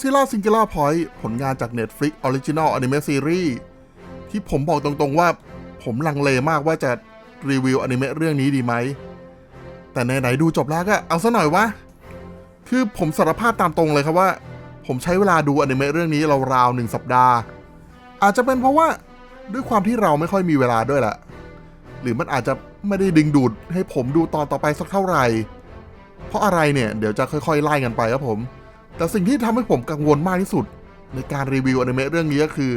Godzilla Singular Point ผลงานจาก Netflix Original Anime Series ที่ผมบอกตรงๆว่าผมลังเลมากว่าจะรีวิวอนิเมะเรื่องนี้ดีไหม แต่ไหนๆดูจบแล้วก็เอาซะหน่อยวะ คือผมสารภาพตามตรงเลยครับว่า ผมใช้เวลาดูอนิเมะเรื่องนี้ราวๆหนึ่งสัปดาห์ อาจจะเป็นเพราะว่าด้วยความที่เราไม่ค่อยมีเวลาด้วยแหละ หรือมันอาจจะไม่ได้ดึงดูดให้ผมดูตอนต่อไปสักเท่าไหร่ เพราะอะไรเนี่ย เดี๋ยวจะค่อยๆไล่กันไปครับผม แต่สิ่งที่ทำให้ผมกังวลมากที่สุด ในการรีวิวอนิเมะเรื่องนี้ก็คือ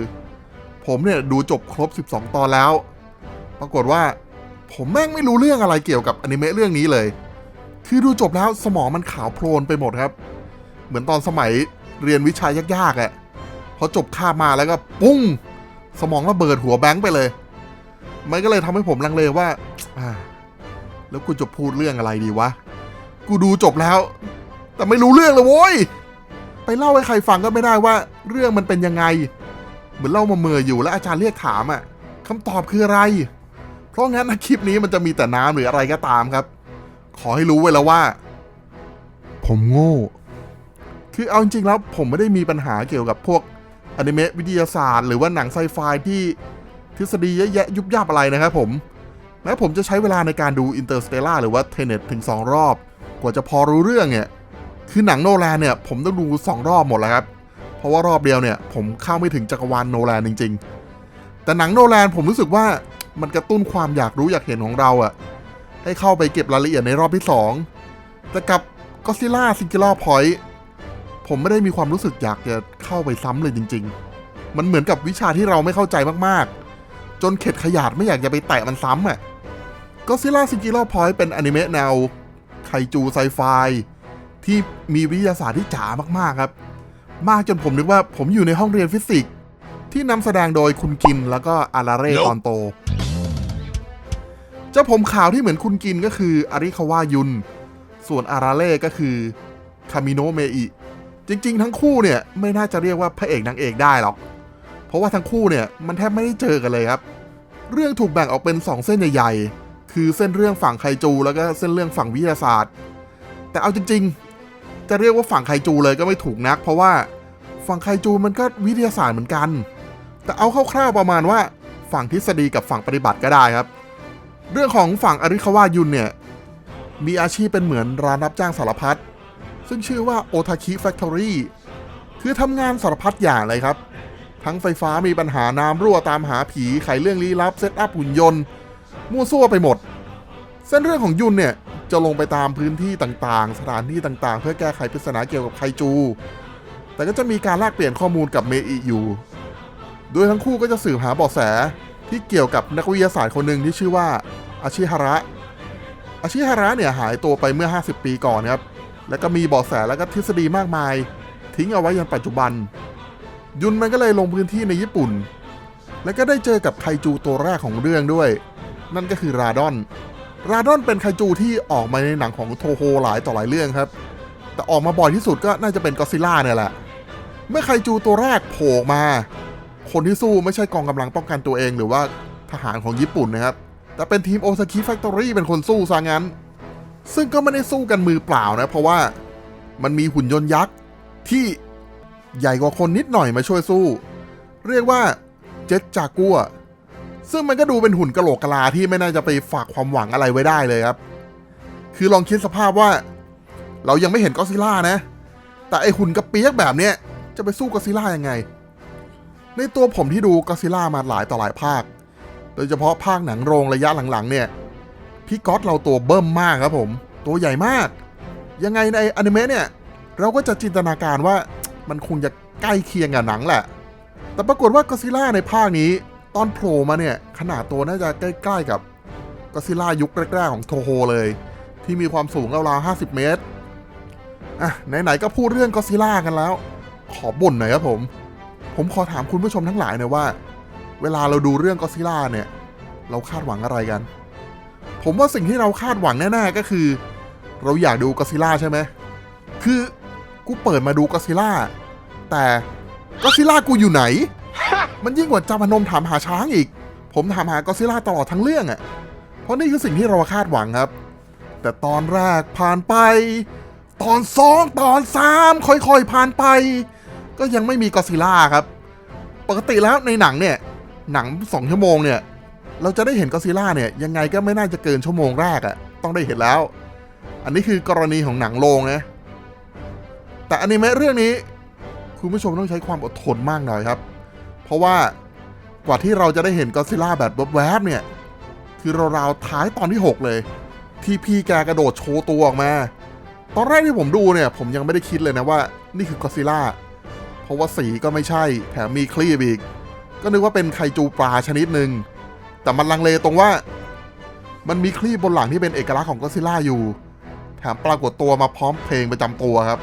ผมเนี่ยดูจบครบ 12 ตอนแล้ว ปรากฏว่า ผมแม่งไม่รู้เรื่องอะไรเกี่ยวกับอนิเมะเรื่องนี้เลย คือดูจบแล้วสมองมันขาวโพลนไปหมดครับ เหมือนตอนสมัยเรียนวิชายากๆอะ่ะพอจบคาบมาแล้วก็ปุ้ง สมองระเบิดหัวแบงค์ไปเลย มันก็เลยทำให้ผมลังเลว่าอ่า แล้วกูจะพูดเรื่องอะไรดีวะ กูดูจบแล้ว แต่ไม่รู้เรื่องเลยโว้ย ไปเล่าให้ใครฟังก็ไม่ได้ว่าเรื่องมันเป็นยังไง เหมือนเล่ามาเมื่ออยู่แล้วอาจารย์เรียกถามอะ่ะคำตอบคืออะไร เพราะงั้นคลิปนี้มันจะมีแต่น้ำหรืออะไรก็ตามครับ ขอให้รู้ไว้แล้วว่า ผมโง่ คือเอาจริงๆแล้วผมไม่ได้มีปัญหาเกี่ยวกับพวกอนิเมะวิทยาศาสตร์ หรือว่าหนังไซไฟที่ทฤษฎีเยอะแยะยุบยับอะไรนะครับผมแม้ผมจะใช้เวลาในการดู Interstellar หรือว่า Tenet ถึง 2 รอบ กว่าจะพอรู้เรื่องเนี่ย คือหนังโนแลนเนี่ยผมต้องดู 2 รอบหมดแล้วครับ เพราะว่ารอบเดียวเนี่ย ผมเข้าไม่ถึงจักรวาลโนแลนจริง ๆ แต่หนังโนแลนผมรู้สึกว่ามันกระตุ้นความอยากรู้อยากเห็นของเราอะให้เข้าไปเก็บรายละเอียดในรอบที่ 2 แต่กับ Godzilla Singular Point ผมไม่ได้มีความรู้สึกอยากจะเข้าไปซ้ำเลยจริง ๆ มันเหมือนกับวิชาที่เราไม่เข้าใจมากๆ จนเข็ดขยาดไม่อยากจะไปแตะมันซ้ำอะ Godzilla Singular Point เป็นอนิเมะแนวไคจูไซไฟ ที่มีวิทยาศาสตร์ที่จ๋ามากๆครับ มากจนผมนึกว่าผมอยู่ในห้องเรียนฟิสิกส์ที่นำแสดงโดยคุณกินแล้วก็อาราเร่ Nope ตอนโต เจ้าผมขาวที่เหมือนคุณกินก็คืออาริคาวายุน ส่วนอาราเล่ก็คือคามิโนะเมอิจริง ๆ ทั้งคู่เนี่ยไม่น่าจะเรียกว่าพระเอกนางเอกได้หรอก เพราะว่าทั้งคู่เนี่ยมันแทบไม่ได้เจอกันเลยครับ เรื่องถูกแบ่งออกเป็น 2 เส้นใหญ่ๆ คือเส้นเรื่องฝั่งไคจู แล้วก็เส้นเรื่องฝั่งวิทยาศาสตร์ แต่เอาจริงๆ จะเรียกว่าฝั่งไคจูเลยก็ไม่ถูกนัก เพราะว่าฝั่งไคจูมันก็วิทยาศาสตร์เหมือนกัน แต่เอาคร่าวๆประมาณว่าฝั่งทฤษฎีกับฝั่งปฏิบัติก็ได้ครับ เรื่องของฝั่งอาริคาวายุนเนี่ย มีอาชีพเป็นเหมือนร้านรับจ้างสารพัดซึ่งชื่อว่าโอทาคิแฟคทอรี่คือทำงานสารพัดอย่างเลยครับ ทั้งไฟฟ้ามีปัญหาน้ำรั่วตามหาผีไขเรื่องลี้ลับเซตอัพหุ่นยนต์ มั่วซั่วไปหมด เส้นเรื่องของยุนเนี่ย จะลงไปตามพื้นที่ต่างๆ สถานที่ต่างๆ เพื่อแก้ไขปริศนาเกี่ยวกับไคจู แต่ก็จะมีการแลกเปลี่ยนข้อมูลกับเมอิอยู่ โดยทั้งคู่ก็จะสืบหาเบาะแสที่เกี่ยวกับนักวิทยาศาสตร์คนหนึ่งที่ชื่อว่าอาชิฮาระอาชิฮาระเนี่ยหายตัวไปเมื่อ 50 ปีก่อนครับ แล้วก็มีเบาะแสแล้วก็ทฤษฎีมากมาย ทิ้งเอาไว้ยันปัจจุบัน ยุนมันก็เลยลงพื้นที่ในญี่ปุ่น แล้วก็ได้เจอกับไคจูตัวแรกของเรื่องด้วย นั่นก็คือราดอน ราดอนเป็นไคจูที่ออกมาในหนังของโทโฮหลายต่อหลายเรื่องครับ แต่ออกมาบ่อยที่สุดก็น่าจะเป็นก็ซิล่าเนี่ยแหละ เมื่อไคจูตัวแรกโผล่มา คนที่สู้ไม่ใช่กองกำลังป้องกันตัวเองหรือว่าทหารของญี่ปุ่นนะครับ แต่เป็นทีมโอซากิแฟคทอรี่เป็นคนสู้ซะงั้น ซึ่งก็ไม่ได้สู้กันมือเปล่านะ เพราะว่ามันมีหุ่นยนต์ยักษ์ที่ใหญ่กว่าคนนิดหน่อยมาช่วยสู้ เรียกว่าเจ็ตจากัว ซึ่งมันก็ดูเป็นหุ่นกะโหลกกะลาที่ไม่น่าจะไปฝากความหวังอะไรไว้ได้เลยครับ คือลองคิดสภาพว่า เรายังไม่เห็นก็ซิล่านะ แต่ไอหุ่นกระเปียกแบบเนี้ยจะไปสู้ก็ซิล่ายังไง ในตัวผมที่ดูก็ซิล่ามาหลายต่อหลายภาค โดยเฉพาะภาคหนังโรงระยะหลังๆ เนี่ยพี่ก๊อตเราตัวเบิ่มมากครับผม ตัวใหญ่มาก ยังไงในอนิเมะเนี่ยเราก็จะจินตนาการว่ามันคงจะใกล้เคียงกับหนังแหละ แต่ปรากฏว่าก็ซิล่าในภาคนี้ ตอนโผล่มาเนี่ย ขนาดตัวน่าจะใกล้ๆกับก็ซิล่ายุคแรกๆของโทโฮเลย ที่มีความสูงราวๆ50 เมตร อะ ไหนๆก็พูดเรื่องก็ซิล่ากันแล้ว ขอบ่นหน่อยครับผม ผมขอถามคุณผู้ชมทั้งหลายหน่อยว่า เวลาเราดูเรื่องก็ซิล่าเนี่ย เราคาดหวังอะไรกัน ผมว่าสิ่งที่เราคาดหวังแน่ๆก็คือ เราอยากดูก็ซิล่าใช่ไหมคือกูเปิดมาดูก็ซิล่าแต่ก็อดซิลล่ากูอยู่ไหน มันยิ่งกว่าจาพนมถามหาช้างอีก ผมถามหาก็อซิล่าตลอดทั้งเรื่องอะ่ะ เพราะนี่คือสิ่งที่เราคาดหวังครับ แต่ตอนแรกผ่านไป ตอนสองตอนสามค่อยๆผ่านไป ก็ยังไม่มีก d ซิล่าครับ ปกติแล้วในหนังเนี่ย หนังสองชั่วโมงเนี่ย เราจะได้เห็นก d ซิล่าเนี่ยยังไงก็ไม่น่าจะเกินชั่วโมงแรกอะต้องได้เห็นแล้ว อันนี้คือกรณีของหนังโรงนะแต่อนิเมะเรื่องนี้คุณผู้ชมต้องใช้ความอดทนมากหน่อยครับ เพราะว่ากว่าที่เราจะได้เห็นก d ซิล่าแบบแวบๆเนี่ย คือราวๆท้ายตอนที่ 6 เลย ที่พี่แกกระโดดโชว์ตัวออกมา ตอนแรกที่ผมดูเนี่ย ผมยังไม่ได้คิดเลยนะว่า นี่คือก d ซิล่าเพราะว่าสีก็ไม่ใช่ แถมมีคลีบอีก ก็นึกว่าเป็นไคจูปลาชนิดหนึ่งแต่มันลังเลตรงว่า มันมีคลีบบนหลังที่เป็นเอกลักษณ์ของก็ซิล่าอยู่ แถมปรากฏตัวมาพร้อมเพลงประจำตัวครับ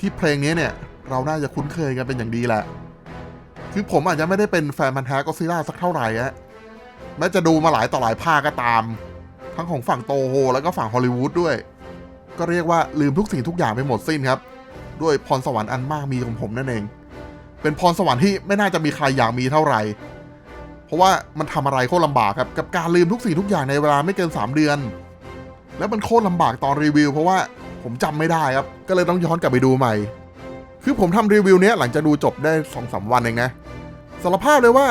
ที่เพลงนี้เนี่ย เราน่าจะคุ้นเคยกันเป็นอย่างดีแหละ คือผมอาจจะไม่ได้เป็นแฟนพันธ์แท้ก็ซิล่าสักเท่าไหร่อะแม้จะดูมาหลายต่อหลายภาคก็ตาม ทั้งของฝั่งโตโฮแล้วก็ฝั่งฮอลลีวูดด้วย ก็เรียกว่าลืมทุกสิ่งทุกอย่างไปหมดสิ้นครับ ด้วยพรสวรรค์อันมากมีของผมนั่นเอง เป็นพรสวรรค์ที่ไม่น่าจะมีใครอยากมีเท่าไหร่ เพราะว่ามันทำอะไรโคตรลำบากครับ กับการลืมทุกสิ่งทุกอย่างในเวลาไม่เกิน 3 เดือน แล้วมันโคตรลำบากตอนรีวิว เพราะว่า ผมจำไม่ได้ครับ ก็เลยต้องย้อนกลับไปดูใหม่ คือผมทำรีวิวเนี้ยหลังจากดูจบได้สองสามวันเองนะสารภาพเลยว่า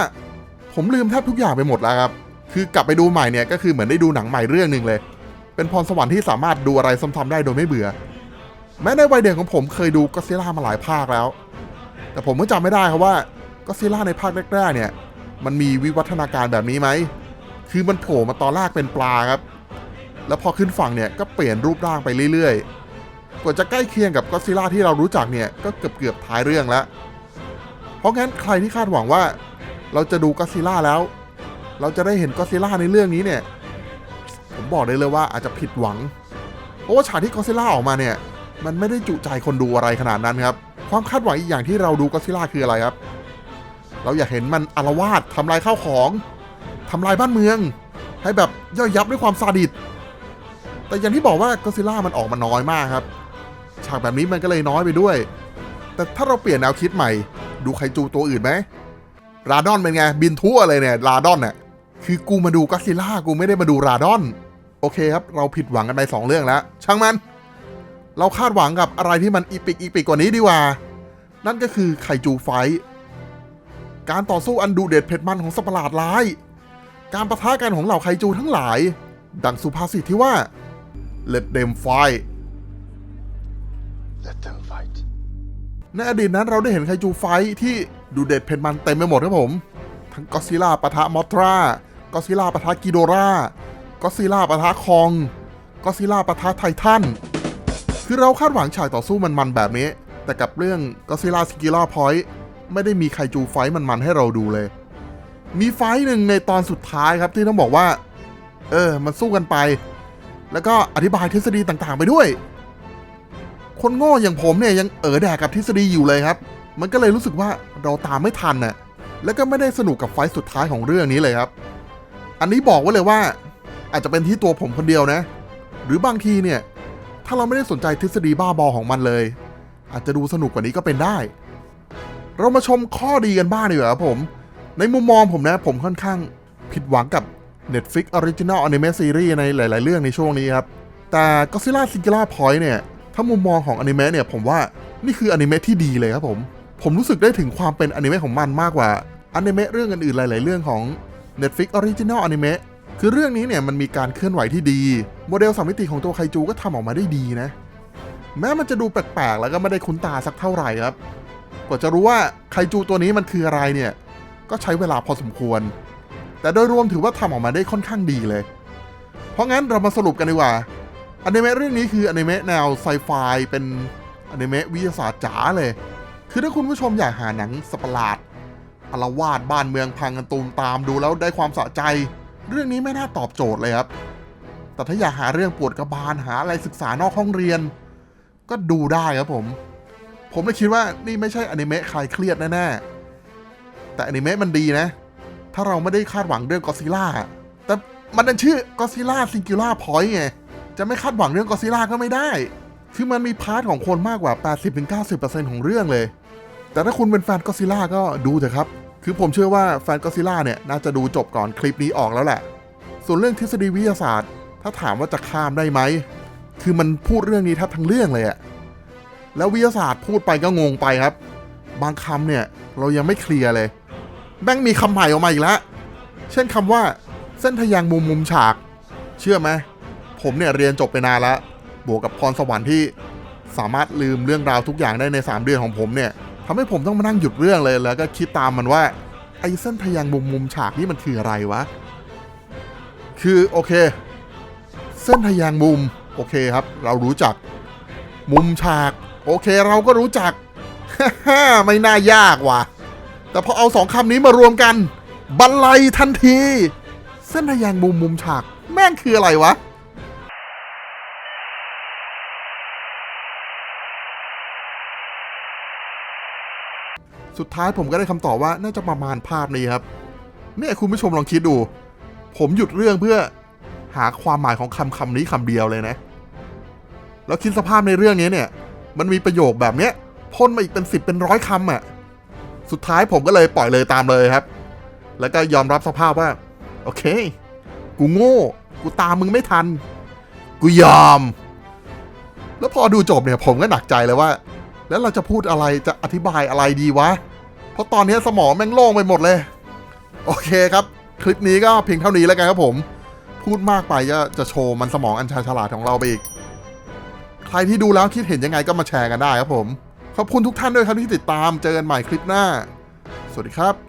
ผมลืมแทบทุกอย่างไปหมดแล้วครับ คือกลับไปดูใหม่เนี่ยก็คือเหมือนได้ดูหนังใหม่เรื่องหนึ่งเลย เป็นพรสวรรค์ที่สามารถดูอะไรซ้ำๆได้โดยไม่เบื่อ แม้ในวัยเด็กของผมเคยดูก็ซิล่ามาหลายภาคแล้ว แต่ผมก็จำไม่ได้ครับว่าก็ซิล่าในภาคแรกๆเนี่ย มันมีวิวัฒนาการแบบนี้ไหม คือมันโผล่มาตอนแรกเป็นปลาครับ แล้วพอขึ้นฝั่งเนี่ยก็เปลี่ยนรูปร่างไปเรื่อยๆ กว่าจะใกล้เคียงกับก็ซิล่าที่เรารู้จักเนี่ยก็เกือบเกือบท้ายเรื่องแล้ว เพราะงั้นใครที่คาดหวังว่า เราจะดูก็ซิล่าแล้ว เราจะได้เห็นก็ซิล่าในเรื่องนี้เนี่ย ผมบอกได้เลยว่าอาจจะผิดหวัง เพราะว่าฉากที่ก็ซิล่าออกมาเนี่ย มันไม่ได้จุใจคนดูอะไรขนาดนั้นครับ ความคาดหวังอีกอย่างที่เราดูก็ซิล่าคืออะไรครับ เราอยากเห็นมันอารวาสทำลายข้าวของทำลายบ้านเมือง ให้แบบย่อยยับด้วยความซาดิสแต่อย่างที่บอกว่าก็ซิล่ามันออกมาน้อยมากครับ ฉากแบบนี้มันก็เลยน้อยไปด้วย แต่ถ้าเราเปลี่ยนแนวคิดใหม่ ดูไคจูตัวอื่นไหมราดอนเป็นไง บินทั่วเลยเนี่ยราดอนน่ะคือกูมาดูก็ซิล่ากูไม่ได้มาดูราดอน โอเคครับ เราผิดหวังกันไปสองเรื่องแล้ว ช่างมัน เราคาดหวังกับอะไรที่มันอีปิกอีปิกกว่านี้ดีกว่า นั่นก็คือไคจูไฟการต่อสู้อันดูเด็ดเผ็ดมันของสัตว์ประหลาดร้าย การประทะกันของเหล่าไคจูทั้งหลาย ดังสุภาษิตที่ว่า let them fight Let them fight. ในอดีตนั้นเราได้เห็นไคจูไฟที่ดูเด็ดเผ็ดมันเต็มไปหมดครับผม ทั้งก็ซิล่าปะทะมอทราก็ซิล่าปะทะกิโดราก็ซิล่าปะทะคองก็ซิล่าปะทะไททันคือเราคาดหวังฉากต่อสู้มันๆแบบนี้ แต่กับเรื่องก็ซิล่าสกิล่าพอยต์ไม่ได้มีไคจูไฟมันๆให้เราดูเลย มีไฟหนึ่งในตอนสุดท้ายครับที่ต้องบอกว่า เออ มันสู้กันไป แล้วก็อธิบายทฤษฎีต่างๆ ไปด้วย คนโง่อย่างผมเนี่ยยังเออแดกกับทฤษฎีอยู่เลยครับ มันก็เลยรู้สึกว่าเราตามไม่ทันน่ะ แล้วก็ไม่ได้สนุกกับไฟสุดท้ายของเรื่องนี้เลยครับ อันนี้บอกไว้เลยว่า อาจจะเป็นที่ตัวผมคนเดียวนะ หรือบางทีเนี่ย ถ้าเราไม่ได้สนใจทฤษฎีบ้าบอของมันเลย อาจจะดูสนุกกว่านี้ก็เป็นได้ เรามาชมข้อดีกันบ้างดีกว่าครับผม ในมุมมองผมนะ ผมค่อนข้างผิดหวังกับ Netflix Original Anime Series ในหลาย ๆ เรื่องในช่วงนี้ครับ แต่ Godzilla Singular Point เนี่ย ถ้ามุมมองของอนิเมะเนี่ยผมว่านี่คืออนิเมะที่ดีเลยครับผม ผมรู้สึกได้ถึงความเป็นอนิเมะของมันมากกว่าอนิเมะเรื่องอื่นๆหลาย ๆ เรื่องของ Netflix Original Anime คือเรื่องนี้เนี่ยมันมีการเคลื่อนไหวที่ดี โมเดลสามมิติของตัวไคจูก็ทำออกมาได้ดีนะ แม้มันจะดูแปลกๆ แล้วก็ไม่ได้คุ้นตาสักเท่าไหร่ครับ กว่าจะรู้ว่าไคจูตัวนี้มันคืออะไรเนี่ย ก็ใช้เวลาพอสมควร แต่โดยรวมถือว่าทำออกมาได้ค่อนข้างดีเลย เพราะงั้นเรามาสรุปกันดีกว่า อนิเมะเรื่องนี้คืออนิเมะแนวไซไฟเป็นอนิเมะวิทยาศาสตร์จ๋าเลย คือถ้าคุณผู้ชมอยากหาหนังสปาร์ลาดอารวาดบ้านเมืองพังกันตูมตามดูแล้วได้ความสะใจ เรื่องนี้ไม่น่าตอบโจทย์เลยครับ แต่ถ้าอยากหาเรื่องปวดกระบาลหาอะไรศึกษานอกห้องเรียน ก็ดูได้ครับผม ผมเลยคิดว่านี่ไม่ใช่อนิเมะคลายเครียดแน่ๆ แต่อนิเมะมันดีนะ ถ้าเราไม่ได้คาดหวังเรื่องก็ซิล่าแต่มันดันชื่อก็ซิล่าซิงคิล่าพอยต์ไง จะไม่คาดหวังเรื่องกอซิล่าก็ไม่ได้ คือมันมีพาร์ทของคนมากกว่า 80-90%ของเรื่องเลย แต่ถ้าคุณเป็นแฟนกอซิล่าก็ดูเถอะครับ คือผมเชื่อว่าแฟนกอซิล่าเนี่ยน่าจะดูจบก่อนคลิปนี้ออกแล้วแหละ ส่วนเรื่องทฤษฎีวิทยาศาสตร์ ถ้าถามว่าจะข้ามได้ไหม คือมันพูดเรื่องนี้แทบทั้งเรื่องเลยอะแล้ววิทยาศาสตร์พูดไปก็งงไปครับ บางคำเนี่ยเรายังไม่เคลียร์เลยแม่งมีคำใหม่ออกมาอีกแล้ว เช่นคำว่าเส้นทะแยงมุมมุมฉาก เชื่อไหม ผมเนี่ยเรียนจบไปนานแล้ว บวกกับพรสวรรค์ที่สามารถลืมเรื่องราวทุกอย่างได้ใน 3 เดือนของผมเนี่ยทำให้ผมต้องมานั่งหยุดเรื่องเลยแล้วก็คิดตามมันว่าไอ้เส้นทะแยงมุมมุมฉากนี่มันคืออะไรวะ คือโอเค เส้นทะแยงมุมโอเคครับ เรารู้จัก มุมฉาก โอเคเราก็รู้จักไม่น่ายากว่ะ แต่พอเอาสองคำนี้มารวมกัน บันไลทันที เส้นทะแยงมุมมุมฉาก แม่งคืออะไรวะ สุดท้ายผมก็ได้คำตอบว่าน่าจะประมาณภาพนี้ครับ เนี่ยคุณผู้ชมลองคิดดู ผมหยุดเรื่องเพื่อหาความหมายของคำคำนี้คำเดียวเลยนะ แล้วคิดสภาพในเรื่องนี้เนี่ย มันมีประโยคแบบเนี้ยพ่นมาอีกเป็นสิบเป็นร้อยคำอะ สุดท้ายผมก็เลยปล่อยเลยตามเลยครับ แล้วก็ยอมรับสภาพว่า โอเค กูโง่ กูตามมึงไม่ทัน กูยอม แล้วพอดูจบเนี่ยผมก็หนักใจเลยว่า แล้วเราจะพูดอะไรจะอธิบายอะไรดีวะ ราะตอนนี้สมองแม่งโล่งไปหมดเลย โอเคครับ คลิปนี้ก็เพียงเท่านี้แล้วกันครับผม พูดมากไปจะจะโชว์มันสมองอันชาฉลาดของเราไปอีก ใครที่ดูแล้วคิดเห็นยังไงก็มาแชร์กันได้ครับผม ขอบคุณทุกท่านด้วยครับที่ติดตามเจอกันใหม่คลิปหน้า สวัสดีครับ